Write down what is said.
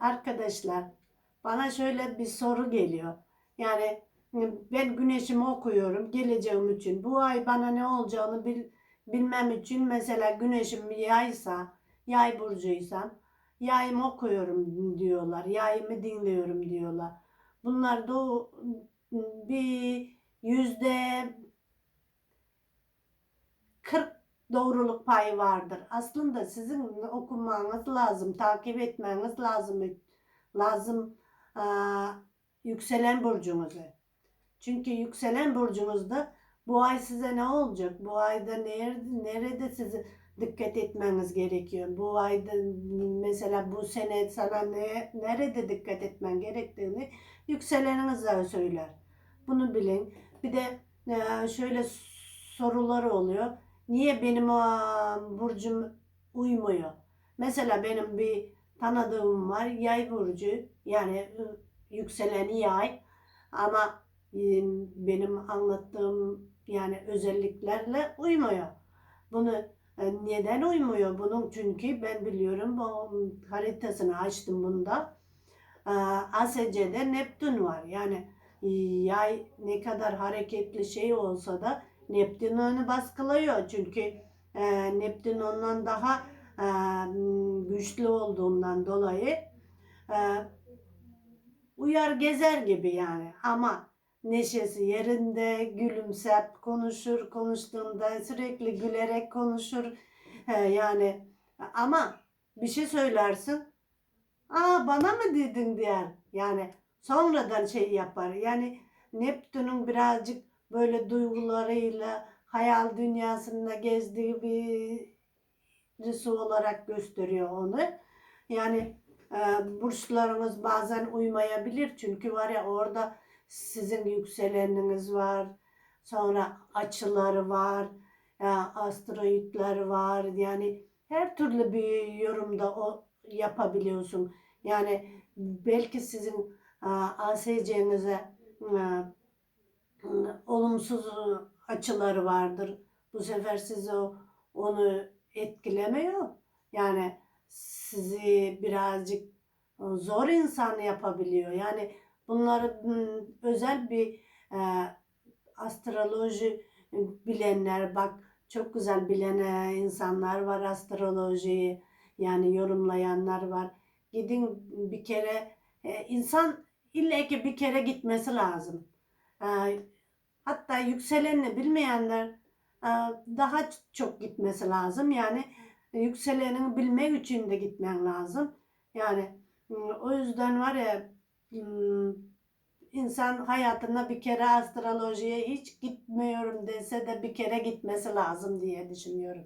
Arkadaşlar bana şöyle bir soru geliyor. Yani ben güneşimi okuyorum geleceğim için. Bu ay bana ne olacağını bil, bilmem için mesela güneşim yaysa, yay burcuysam yayımı okuyorum diyorlar. Yayımı dinliyorum diyorlar. Bunlar da bir yüzde 40 doğruluk payı vardır. Aslında sizin okumanız lazım, takip etmeniz lazım. Lazım aa, yükselen burcunuzu. Çünkü yükselen burcunuzda bu ay size ne olacak? Bu ayda nerede, nerede sizi dikkat etmeniz gerekiyor? Bu ayda mesela bu sene sana ne, nerede dikkat etmen gerektiğini yükseleniniz söyler. Bunu bilin. Bir de e, şöyle sorular oluyor. Niye benim o burcum uymuyor? Mesela benim bir tanıdığım var yay burcu yani e, yükseleni yay ama e, benim anlattığım yani özelliklerle uymuyor. Bunu e, neden uymuyor? Bunun çünkü ben biliyorum bu haritasını açtım bunda. ASC'de Neptün var. Yani yay ne kadar hareketli şey olsa da Neptün onu baskılıyor. Çünkü e, Neptün ondan daha e, güçlü olduğundan dolayı e, uyar gezer gibi yani. Ama neşesi yerinde, gülümser, konuşur, konuştuğunda sürekli gülerek konuşur. E, yani ama bir şey söylersin. Aa bana mı dedin diyer. Yani sonradan şey yapar. Yani Neptün'ün birazcık böyle duygularıyla hayal dünyasında gezdiği birisi olarak gösteriyor onu. Yani e, burçlarınız bazen uymayabilir çünkü var ya orada sizin yükseleniniz var, sonra açıları var, ya asteroidler var. Yani her türlü bir yorumda o yapabiliyorsun. Yani belki sizin ASC'nize olumsuz açıları vardır. Bu sefer sizi onu etkilemiyor. Yani sizi birazcık zor insan yapabiliyor. Yani bunları özel bir e, astroloji bilenler bak çok güzel bilen e, insanlar var astrolojiyi yani yorumlayanlar var. Gidin bir kere e, insan illa ki bir kere gitmesi lazım. E, hatta yükselenini bilmeyenler e, daha çok gitmesi lazım. Yani yükselenini bilmek için de gitmen lazım. Yani e, o yüzden var ya e, insan hayatında bir kere astrolojiye hiç gitmiyorum dese de bir kere gitmesi lazım diye düşünüyorum.